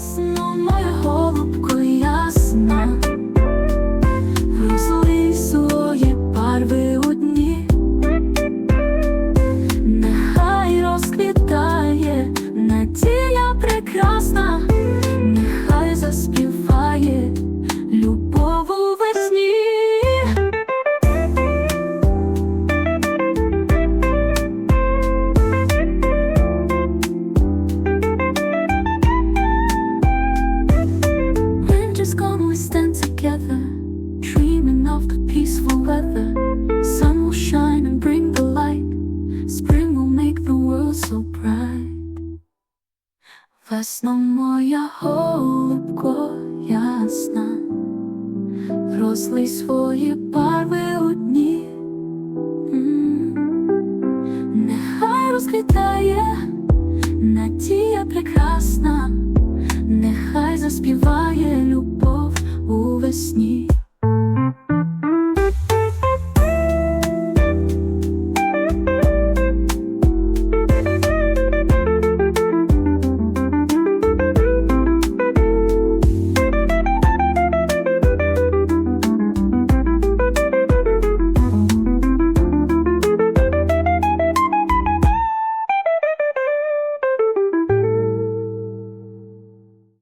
Весно, моя голубко ясна, розлий своє парви у дні, нехай розквітає надія прекрасна, нехай заспіває together, dreaming of the peaceful weather. Sun will shine and bring the light. Spring will make the world so bright. Весно моя голубко ясна, розлий свої барви у дні. Нехай розквітає надія прекрасна. Нехай заспіває весні.